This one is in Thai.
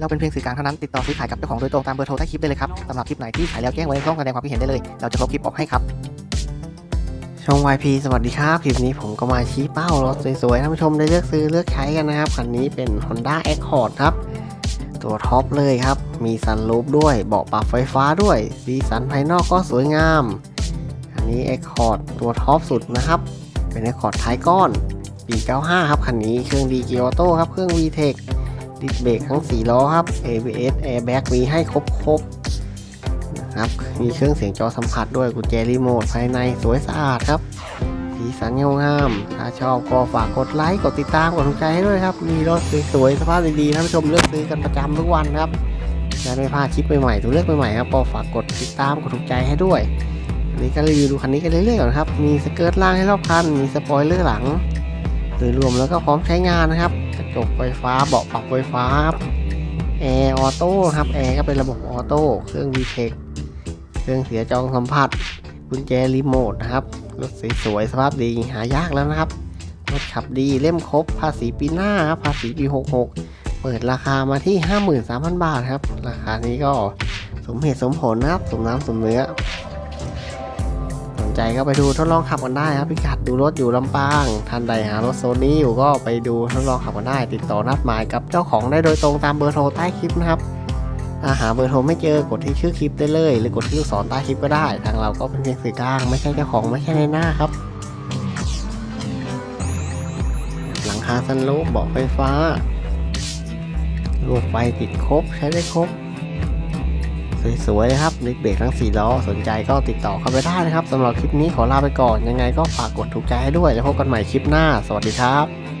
เราเป็นเพียงสื่อกลางเท่านั้นติดต่อซื้อขายกับเจ้าของโดยตรงตามเบอร์โทรใต้คลิปได้เลยครับสำหรับคลิปไหนที่ขายแล้วแจ้งไว้ในช่องแสดงความคิดเห็นได้เลย เราจะลบคลิปออกให้ครับช่อง YP สวัสดีครับ คลิปนี้ผมก็มาชี้เป้ารถสวยๆท่านผู้ชมได้เลือกซื้อเลือกใช้กันนะครับคันนี้เป็น Honda Accord ครับ ตัวท็อปเลยครับ มีซันรูฟด้วยเบาะปรับไฟฟ้าด้วยสีสันภายนอกก็สวยงามอันนี้ Accord ตัวท็อปสุดนะครับ เป็น Accord ท้ายก้อนปี95 ครับคันนี้เครื่องดีเกียร์ออโต้ครับเครื่อง VTEC ดิสเบรกทั้ง 4 ล้อครับ ABS Airbag มีให้ครบๆนะครับ มีเครื่องเสียงจอสัมผัสด้วยกุญแจรีโมทภายในสวยสะอาดครับ สีสันเงางาม ถ้าชอบก็ฝากกดไลค์ กดติดตาม กดถูกใจให้ด้วยครับ มีรถสวยๆ สภาพดีๆ ท่านผู้ชมเลือกซื้อกันประจำทุกวันครับจะไม่พลาดคลิปใหม่ๆ ตัวเลือกใหม่ๆครับก็ฝากกดติดตาม กดถูกใจให้ด้วยอันนี้ก็รีวิวดูคันนี้กันเรื่อยๆก่อนครับ มีสเกิร์ตล่างให้รอบคัน มีสปอยเลอร์หลัง โดยรวมแล้วก็พร้อมใช้งานนะครับ จกไฟฟ้าเบาะปรับไฟฟ้าแอร์ออโต้ครับแอร์ก็เป็นระบบออโต้เครื่อง VTEC เครื่องเสียจองสัมผัสกุญแจรีโมทนะครับรถสวยๆสภาพดีหายากแล้วนะครับรถขับดีเล่มครบภาษีปีหน้าครับภาษีปี 66 เปิดราคามาที่ 53,000 บาทครับ ราคานี้ก็สมเหตุสมผลนะครับ สมน้ำสมเนื้อ นใจก็ไปดูทดลองขับกันได้ครับพิกัดดูรถอยู่ลำปางท่านใดหารถโซนนี้อยู่ก็ไปดูทดลองขับกันได้ ติดต่อนัดหมายกับเจ้าของได้โดยตรงตามเบอร์โทรใต้คลิปนะครับถ้าหาเบอร์โทรไม่เจอกดที่ชื่อคลิปได้เลย หรือกดที่ลูกศรใต้คลิปก็ได้ ทางเราก็เป็นเพียงสื่อกลางไม่ใช่เจ้าของไม่ใช่ในหน้าครับ หลังคาซันรูฟเบาะไฟฟ้าลูกไฟติดครบใช้ได้ครบ สวยๆเลยครับลิกเบรกทั้ง 4 ล้อ สนใจก็ติดต่อเข้าไปได้นะครับสำหรับคลิปนี้ขอลาไปก่อน ยังไงก็ฝากกดถูกใจให้ด้วย แล้วพบกันใหม่คลิปหน้า สวัสดีครับ